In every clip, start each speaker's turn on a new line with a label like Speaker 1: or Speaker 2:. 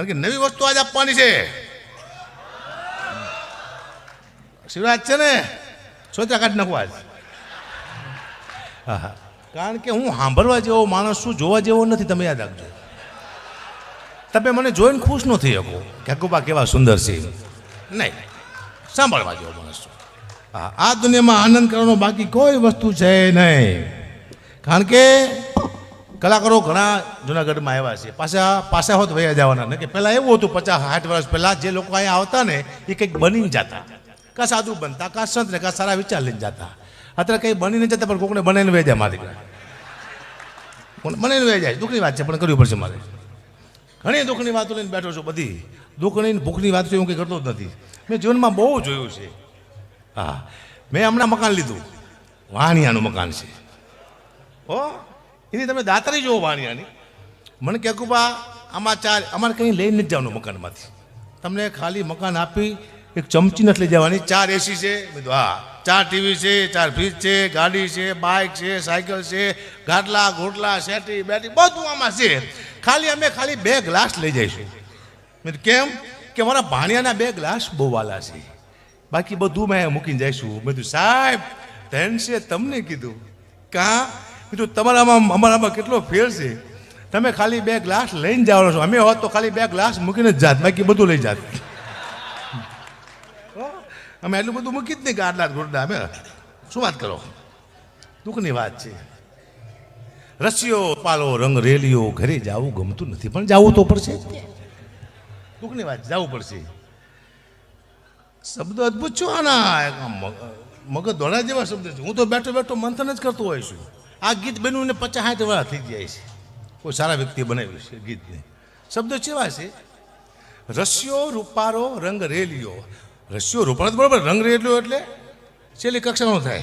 Speaker 1: કારણ કે નવી વસ્તુ આજ આપવાની છે. શિવરાજ છે ને સોચા કાઢી નાખવા આજ. હા હા કારણ કે હું સાંભળવા જેવો માણસ છું જોવા જેવો નથી તમે યાદ રાખજો. તમે મને જોઈને ખુશ ન થઈ શકો કે હકુબા કેવા સુંદર છે. નહીં સાંભળવા જેવો માણસ છું. હા આ દુનિયામાં આનંદ કરવાનો બાકી કોઈ વસ્તુ છે નહીં. કારણ કે કલાકારો ઘણા જુનાગઢમાં આવ્યા છે. પાછા પાછા હોત વયા જવાના ને કે પહેલાં એવું હતું પચાસ સાઠ વર્ષ પહેલાં જે લોકો અહીંયા આવતા ને, એ કંઈક બનીને જતા. કાં સાધુ બનતા, કાં સંત ને, કાં સારા વિચાર લઈને જતા. અત્યારે કંઈ બનીને જતા, પણ કોકને બનાવીને વહી જાય મારી દીકરા બનાવીને વહી જાય. દુઃખની વાત છે, પણ કરવી પડશે મારે. ઘણી દુઃખની વાતો લઈને બેઠો છું બધી. દુઃખની ભૂખની વાત હું કંઈ કરતો જ નથી. મેં જીવનમાં બહુ જોયું છે. હા. મેં હમણાં મકાન લીધું. વાણિયાનું મકાન છે. હો? એની તમે દાતરી જુઓ વાણિયાની. મને કહે, કુબા, આમાં ચાર, અમારે કંઈ લઈને નથી જવાનું મકાનમાંથી. તમને ખાલી મકાન આપી એક ચમચી નથી લઈ જવાની. ચાર એસી છે. બધું હા, ચાર ટીવી છે, ચાર ફ્રીજ છે, ગાડી છે બાઇક છે સાયકલ છે, ગાટલા, ઘોટલા, સેટી, બેટી, બધું આમાં છે. ખાલી અમે ખાલી બે ગ્લાસ લઈ જઈશું. કેમ? કે મારા ભાણિયાના બે ગ્લાસ બહુ વાલા છે. બાકી બધું મેં મૂકીને જઈશું. કીધું, સાહેબ ધન છે તમને કીધું, કાં કીધું, તમારામાં, અમારામાં કેટલો ફેર છે. તમે ખાલી બે ગ્લાસ લઈને જાઓ છો. અમે હોત તો ખાલી બે ગ્લાસ મૂકીને જ જાત, બાકી બધું લઈ જાત? અમે એટલું બધું મૂકી જ નહીં કે આટલા ઘોડા અમે શું વાત કરો? દુઃખની વાત છે. રસીઓ, પાલો, રંગ, રેલીઓ ઘરે જવું ગમતું નથી, પણ જવું તો પડશે દુઃખની વાત, જવું પડશે. શબ્દ અદભુત છો, આના. મગજ દોડા જેવા શબ્દ છે. હું તો બેઠો બેઠો મંથન જ કરતો હોઈશ આ ગીત બન્યું ને પચાસ સાઠ વાર થઈ જાય છે. કોઈ સારા વ્યક્તિએ બનાવ્યું છે ગીતને. શબ્દો કેવા છે? રસ્યો રૂપારો રંગ રેલિયો. રસ્યો રૂપારો બરાબર રંગ રેલિયો એટલે છેલ્લી કક્ષાનો થાય.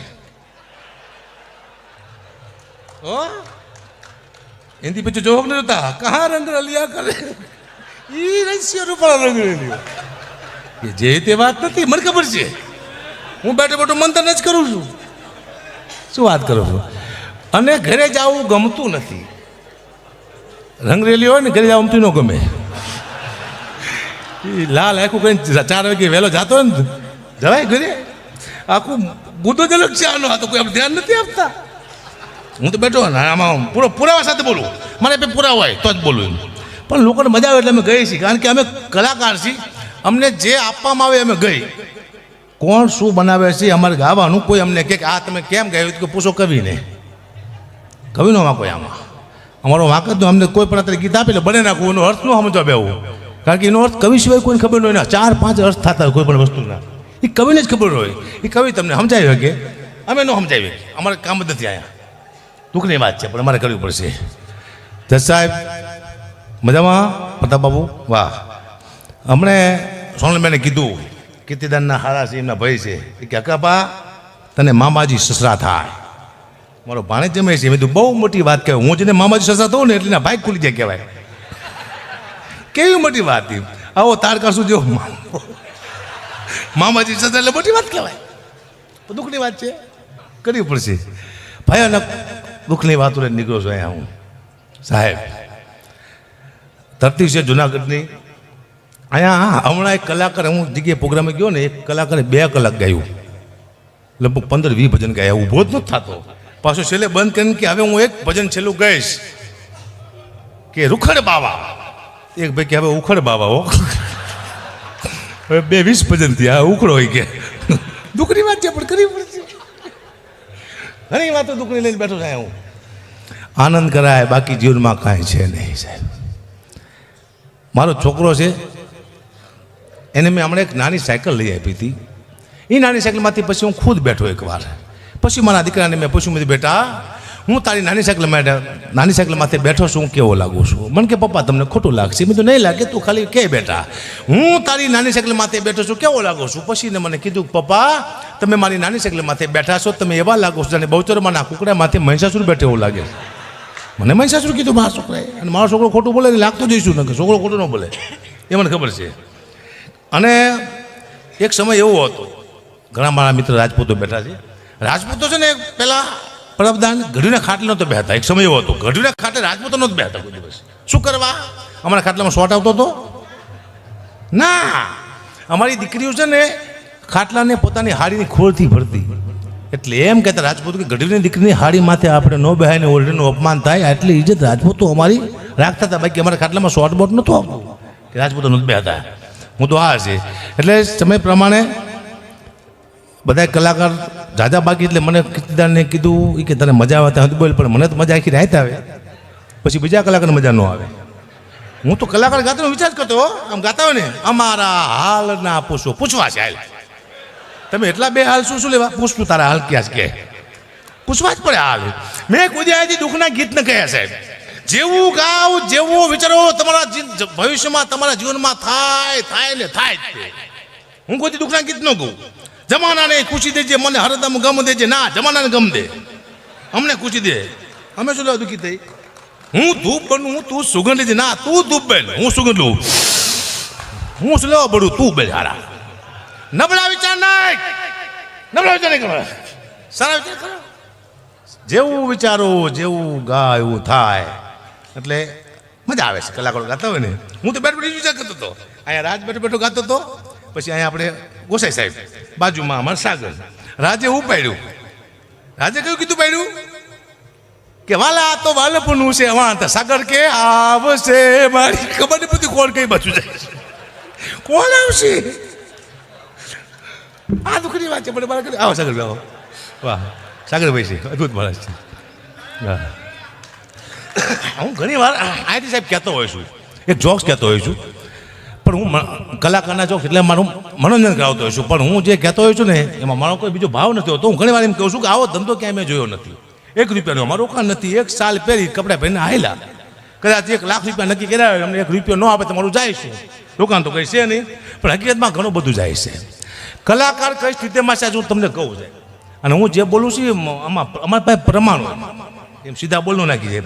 Speaker 1: હો? એની પછી જોવો ન જોતા? કહા રંગ રલિયા કરે? ઈ રસ્યો રૂપારો રંગ રેલિયો. કે જે તે વાત નથી, મને ખબર છે. હું બેઠો બેઠો મંતન જ કરું છું. શું વાત કરો છો? અને ઘરે જવું ગમતું નથી. રંગરેલી હોય ને ઘરે જવું ગમતું ન ગમે. લાલ આખું કઈ ચાર વાગે વહેલો જાતો ને, જવાય ઘરે? આખું બુદ્ધો જલક છે આનો, આ તો કોઈ ધ્યાન નથી આપતા. હું તો બેઠો ને, આમાં પૂરો પુરાવા સાથે બોલું. મારે બે પુરાવા હોય, તો જ બોલું પણ લોકોને મજા આવે એટલે અમે ગઈએ છીએ, કારણ કે અમે કલાકાર છીએ. અમને જે આપવામાં આવે અમે ગઈ. કોણ શું બનાવે છે, અમારે ગાવાનું, કોઈ અમને કે આ તમે કેમ ગાયું? કે પૂછો કવિને. કવિનો વાંકો આમાં. અમારો વાંક જ અમને કોઈ પણ અત્યારે ગીત આપે એટલે બને નાખવું એનો અર્થ ન સમજવા બેવું કારણ કે એનો અર્થ કવિ સિવાય કોઈને ખબર ન હોય ચાર પાંચ અર્થ થતા હોય કોઈ પણ વસ્તુના. એ કવિને જ ખબર હોય. એ કવિ તમને સમજાવી શકે? અમે ન સમજાવી. અમારે કામ જ નથી અહીંયા દુઃખની વાત છે, પણ અમારે કરવી પડશે. જજ સાહેબ, મજામાં? પ્રતાપ બાબુ? વાહ. હમણે સોનલબેને કીધું કીર્તિદાનના હારા છે, એમના ભાઈ છે. કે અકાપા તને મામાજી સસરા થાય. મારો ભાણે જમે છે. મેં કીધું, બહુ મોટી વાત કહેવાય. હું જેને મામાજી સસા થઉં ને એટલે ભાઈ ખુલી જાય કહેવાય. કેવી મોટી વાત હતી આવો તાર કરશું જો મામાજી સસા એટલે મોટી વાત કહેવાય. તો દુઃખની વાત છે. કરવી પડશે. ભયાનક દુઃખની વાતો લઈને નીકળ્યો છું અહીંયા હું. સાહેબ, ધરતી છે જુનાગઢની. અહીંયા હમણાં એક કલાકાર હું જગ્યાએ પ્રોગ્રામે ગયો ને, એક કલાકારે બે કલાક ગાયું. લગભગ પંદર વીસ ભજન ગાયા. ઊભો જ નથી થતો. પાછો છેલ્લે બંધ કરીને કે હવે હું એક ભજન છેલ્લું ગઈશ. કે રૂખડ બાવા. એક ભાઈ કે હવે ઉખડ બાવા હો. હવે બે વીસ ભજન થયા ઉખડો હોય કે. દુઃખની વાત છે પણ કરવી પડશે. ઘણી વાતો દુઃખની લઈને બેઠો થાય હું. આનંદ કરાય બાકી જીવનમાં કાંઈ છે નહીં સાહેબ. મારો છોકરો છે એને મેં હમણાં એક નાની સાયકલ લઈ આપી હતી. એ નાની સાયકલમાંથી પછી હું ખુદ બેઠો એકવાર. પછી મારા દીકરાને મેં પૂછ્યું, મેં બેટા, હું તારી નાની સાયકલ માટે, નાની સાયકલમાંથી બેઠો છું, હું કેવો લાગુ છું? મને કે, પપ્પા, તમને ખોટું લાગશે. મેં તો નહીં લાગે, તું ખાલી કે, બેટા. હું તારી નાની સાયકલ માથે બેઠો છું, કેવો લાગુ છું? પછી મને કીધું, પપ્પા, તમે મારી નાની સાયકલ માથે બેઠા છો, તમે એવા લાગો છો જાણે બહુચરમાં ના કુકડા માથે મહિષાસુર બેઠે એવું લાગે મને મહિષાસુર કીધું મારા છોકરાએ. અને મારો છોકરો ખોટું બોલે લાગતું જઈશું ને છોકરો ખોટું ન બોલે. એ મને ખબર છે. અને એક સમય એવો હતો, ઘણા મારા મિત્ર રાજપૂતો બેઠા છે રાજપૂતો છે ને, પેલા પ્રભદાન ગઢીના ખાટલે નહોતો બેહતા. એક સમય એવો હતો. ગઢીના ખાટલે રાજપૂતો નહોતો બેહતા કોઈ દિવસ. શું કરવા? અમારા ખાટલામાં શોર્ટ આવતો હતો? ના. અમારી દીકરીઓ છે ને, ખાટલાને પોતાની હાડીની ખોળથી ભરતી. એટલે એમ કહેતા રાજપૂત કે ગઢવીની દીકરીની હાડી માથે આપણે નો બેહાઈને ઓરડીનું અપમાન થાય, આટલી ઇજ્જત રાજપૂતો અમારી રાખતા હતા. બાકી અમારા ખાટલામાં શોર્ટ બોટ નહોતું આવતું. કે રાજપૂતો નથી બેહતા. હું તો આ છે એટલે સમય પ્રમાણે બધા કલાકાર જાજા બાકી એટલે મને કીર્તિદારને કીધું એ કે તને મજા આવે ત્યાં બોલ, પણ મને તો મજા આખી રાત આવે. પછી બીજા કલાકારને મજા ન આવે. હું તો કલાકાર ગાતાનો વિચાર કરતો. આમ ગાતા હોય ને, અમારા હાલ ના પૂછો, પૂછવા છે હાલ. તમે એટલા બે હાલ શું શું લેવા? પૂછતું તારા હાલ ક્યાં કે. પૂછવા જ પડે હાલ. મેં કુદ્યાથી દુઃખના ગીતને કહ્યા, સાહેબ. જેવું ગાવ, જેવું વિચારો, તમારા ભવિષ્યમાં તમારા જીવનમાં થાય થાય ને થાય હું કોઈ દુઃખના ગીત ન કહું જમાનાને ખુશી દેજે મને હરદમ ગમ દેજે. ના જમાનાને ગમ દે. અમને ખુશી દે. અમે શું લેવા દુઃખી થઈ? હું ધૂપ બનું હું તું સુગંધ લેજે ના તું ધૂપ બેન હું સુગંધ લઉં. હું શું લેવા બડું તું બે હારા. નબળા વિચાર નહીં નબળા વિચાર નહીં કરવા. સારા વિચાર કરો. જેવું વિચારો જેવું ગા એવું થાય. એટલે મજા આવે છે. કલાકારો ગાતા હોય ને. હું તો બેઠ બેઠી વિચાર કરતો હતો. અહીંયા રાજ બેઠો બેઠો ગાતો હતો. પછી અહીંયા આપણે ગોસાઈ સાહેબ, બાજુમાં અમારે સાગર. રાજે હું પાડ્યું? રાજે કયું કીધું પાડ્યું? કે વાલા, આ તો વાલપનું છે, વાંતા. સાગર કે આવશે મારી. ખબર નહીં પડતી કોણ કઈ બાજુ જાય કોણ આવશે? આ દુઃખની વાત છે, પણ મારા આવો સાગર આવો. વાહ. સાગરભાઈ છે, અદભુત માણસ છે. હા હું ઘણી વાર આઈટી સાહેબ કહેતો હોઉં છું, એ જોક્સ કહેતો હોઉં છું. પણ હું કલાકારના ચોક એટલે મારું મનોરંજન કરાવતો હોઉં છું. પણ હું જે કહેતો હોઉં છું ને, એમાં મારો કોઈ બીજો ભાવ નથી હોતો. હું ઘણી વાર એમ કહું છું કે આવો ધંધો ક્યાંય મેં જોયો નથી. એક રૂપિયાનો અમારું રોકાણ નથી. એક સાલ પહેરી કપડાં પહેરીને આવેલા કદાચ એક લાખ રૂપિયા નક્કી કર્યા હોય, અમને એક રૂપિયો ન આપે તમારું જાય છે. રોકાણ તો કંઈ છે નહીં, પણ હકીકતમાં ઘણું બધું જાય છે. કલાકાર કઈ સ્થિતિમાં છે હું તમને કહું છે. અને હું જે બોલું છું આમાં અમારા પાસે પ્રમાણ એમ સીધા બોલું નાખી છે.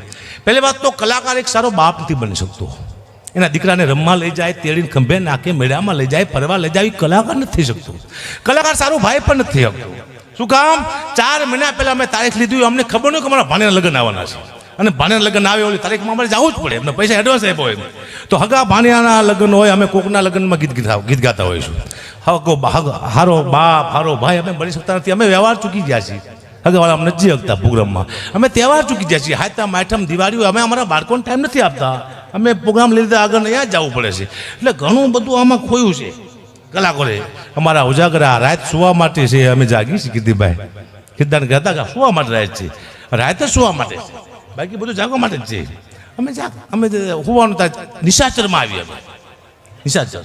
Speaker 1: પહેલી વાત તો કલાકાર એક સારો બાપ નથી બની શકતો. એના દીકરાને રમવા લઈ જાય, તેડીને ખંભે નાખે, મેળામાં લઈ જાય, ફરવા લઈ જાય કલાકાર નથી શકતો. કલાકાર સારો ભાઈ પણ નથી શકતો. શું કામ? ચાર મહિના પહેલા અમે તારીખ લીધી અમને ખબર નહીં કે અમારા ભાણેના લગ્ન આવવાના છે. અને ભાણેના લગ્ન આવે ઓલી તારીખમાં અમારે જવું જ પડે, એમને પૈસા એડવાન્સ આપ્યો હોય તો હગા ભાણિયાના લગ્ન હોય, અમે કોકના લગ્નમાં ગીત ગીતા ગીત ગાતા હોઈશું હગો હારો બાપ, હારો ભાઈ, અમે મળી શકતા નથી, અમે વ્યવહાર ચૂકી ગયા છીએ. હગાવાળા અમને નથી હકતા પ્રોગ્રામમાં. અમે તહેવાર ચૂકી ગયા છીએ. હાથા માઠમ દિવાળી અમે અમારા બાળકોને ટાઈમ નથી આપતા. અમે પ્રોગ્રામ લીધે આગળ જ જવું પડે છે. એટલે ઘણું બધું આમાં ખોયું છે કલાકોરે અમારા ઉજાગરા રાત સુવા માટે છે, અમે જાગી છીએ કીધીભાઈ કીર્તન કહેતા કે સુવા માટે રાત છે. રાતે સુવા માટે બાકી બધું જાગવા માટે જ છે. અમે જાગ, અમે હોવાનું ત્યાં નિશાચરમાં આવીએ અમે. નિશાચર.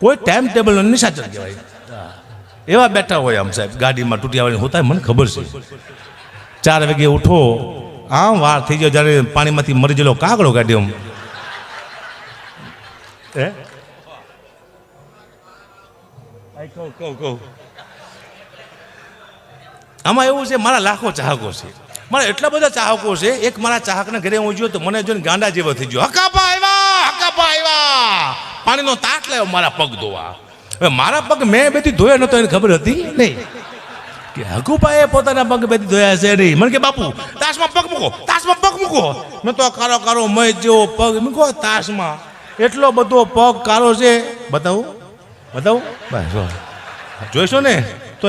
Speaker 1: કોઈ ટાઈમ ટેબલ નિશાચર કહેવાય. એવા બેઠા હોય આમ સાહેબ, ગાડીમાં તૂટી આવવાની હોતા મને ખબર છે. ચાર વાગે ઉઠો આમ વાર થઈ ગયો જ્યારે પાણીમાંથી મરી ગયેલો કાગડો કાઢ્યો હે? કહું કહું કહું. આમાં એવું છે મારા લાખો ચાહકો છે. મારા એટલા બધા ચાહકો છે એક મારા ચાહકના ઘરે હું જોયો તો મને જોઈને ગાંડા જેવો થઈ ગયો. હકાપા આવ્યા હકાપા આવ્યા પાણીનો તાટ લાવ્યો મારા પગ ધોવા. હવે મારા પગ મેં બેથી ધોયા નતો એને ખબર હતી? નહીં. કે હકુપાએ પોતાના પગ બેથી ધોયા છે નહીં. મને કે બાપુ તાશમાં પગ મૂકો તાસમાં પગ મૂકો. મેં તો કારો કારો મય જેવો પગ મૂકો તાસમાં એટલો બધો પગ કારો છે. બતાવું? બતાવું? બસ. જોઈશો ને તો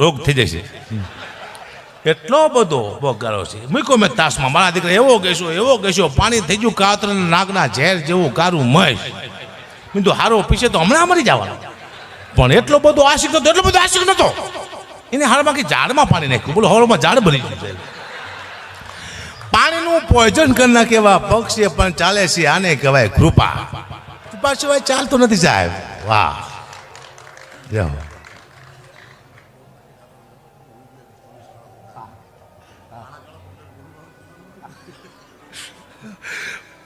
Speaker 1: રોગ થઈ જશે. એટલો બધો પગ કારો છે. મૂક્યો મેં તાસમાં મારા દીકરા એવો કહેશો એવો કહેશો પાણી થઈ ગયું કાતર નાગના ઝેર જેવું કારું મય. મેં તો હારો પીછે તો હમણાં મરી જવાનો. પણ એટલો બધો આશિક નતો એટલો બધો આશિક નતો. એને હારમાં કે ઝાડમાં પાણી નાખ્યું. બોલો હવામાં ઝાડ ભરી ગયું પાણીનું પોઈઝન કરી નાખે એવા પક્ષી પણ ચાલે છે, આને કહેવાય કૃપા. કૃપા સિવાય ચાલતો નથી સાહેબ. વાહ.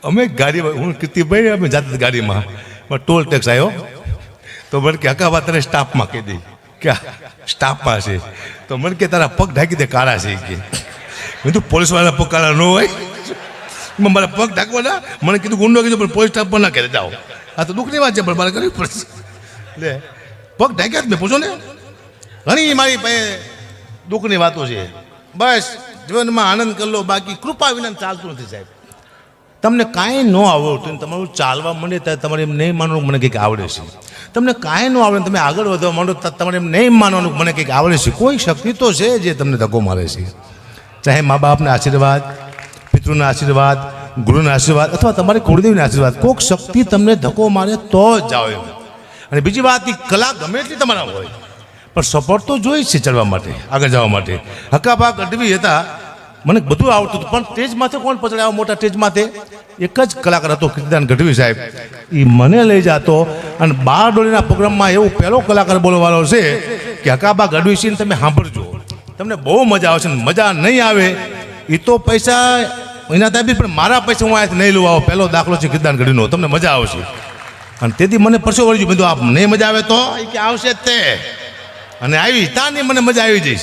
Speaker 1: અમે ગાડીમાં હું કીર્તિભાઈ અમે જાતે ગાડીમાં. પણ ટોલ ટેક્સ આવ્યો તો મને કે હકાવા તને સ્ટાફમાં કહી દઈ કે સ્ટાફમાં છે. તો મને કે, તારા પગ ઢાંકી દે, કાળા છે. કે મેં તો પોલીસવાળા પગ કાળા ન હોય. મારા પગ ઢાંકવાના, મને કીધું, ગુંડો કીધું, પણ પોલીસ સ્ટાફ પણ ના કરે જાઓ આ તો દુઃખની વાત છે, પણ મારે કરવી પડશે. લે, પગ ઢાંક્યા જ મેં પૂછો ને. ઘણી મારી પાસે દુઃખની વાતો છે. બસ, જીવનમાં આનંદ કરી લો, બાકી કૃપા વિના ચાલતું નથી, સાહેબ. તમને કાંઈ ન આવડતું તમારું ચાલવા માંડે ત્યારે તમારે એમ નહીં માનવાનું મને કંઈક આવડે છે. તમને કાંઈ ન આવડે તમે આગળ વધવા માંડો તમારે એમ નહીં માનવાનું મને કંઈક આવડે છે. કોઈ શક્તિ તો છે જે તમને ધક્કો મારે છે. ચાહે મા બાપના આશીર્વાદ, પિતૃના આશીર્વાદ, ગુરુના આશીર્વાદ અથવા તમારી કુળદેવીના આશીર્વાદ કોઈક શક્તિ તમને ધક્કો મારે તો જાઓ એમ અને બીજી વાત એ કલા ગમે એટલી તમારા હોય, પણ સપોર્ટ તો જોઈએ છે ચડવા માટે, આગળ જવા માટે. હકાભા ગઢવી હતા, મને બધું આવડતું હતું, પણ સ્ટેજ માથે કોણ પચડાયો મોટા સ્ટેજ માથે એક જ કલાકાર હતો, કીર્તિદાન ગઢવી સાહેબ. એ મને લઈ જતો અને બાર ડોલીના પ્રોગ્રામમાં એવો પહેલો કલાકાર બોલવાનો છે કે હકાબા ગઢવી સિંહ તમે સાંભળજો. તમને બહુ મજા આવશે મજા નહીં આવે. એ તો પૈસા એના તાબી પણ મારા પૈસા હું અહીંયાથી નહીં લઉં આવો. પહેલો દાખલો છે ગીરદાનગઢીનો તમને મજા આવશે. અને તેથી મને પરસો વળી બધું આપ નહીં મજા આવે તો? એ કે, આવશે જ તે. અને આવી તાની મને મજા આવી જાય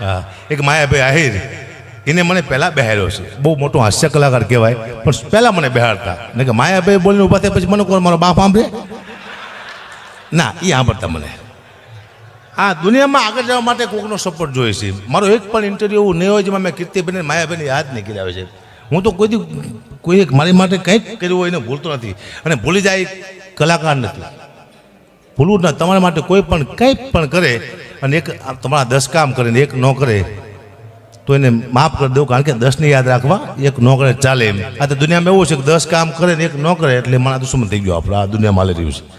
Speaker 1: હા. એક માયાભાઈ આહિર, એને મને પહેલાં બેહાડ્યો છે. બહુ મોટો હાસ્ય કલાકાર કહેવાય. પણ પહેલાં મને બેહાડતા. ને કે માયાભાઈ બોલીને ઊભા થયા પછી મને કોણ, મારો બાપ સાંભળે? ના એ સાંભળતા મને. આ દુનિયામાં આગળ જવા માટે કોઈકનો સપોર્ટ જોઈએ છે. મારો એક પણ ઇન્ટરવ્યૂ એવું નહીં હોય જેમાં મેં કીર્તિબેન માયાબેન યાદ નહીં કર્યા છે. હું તો કોઈ કોઈ મારી માટે કંઈક કર્યું હોય એને ભૂલતો નથી. અને ભૂલી જાય કલાકાર નથી. ભૂલવું ના, તમારા માટે કોઈ પણ કંઈ પણ કરે અને એક તમારા દસ કામ કરે ને એક ન કરે, તો એને માફ કરી દઉં, કારણ કે દસને યાદ રાખવા એક ન કરે, ચાલે એમ. આ તો દુનિયામાં એવું છે કે દસ કામ કરે ને એક ન કરે, એટલે મારા દુશ્મન થઈ ગયો આપણે આ દુનિયામાં હાલી રહ્યું છે.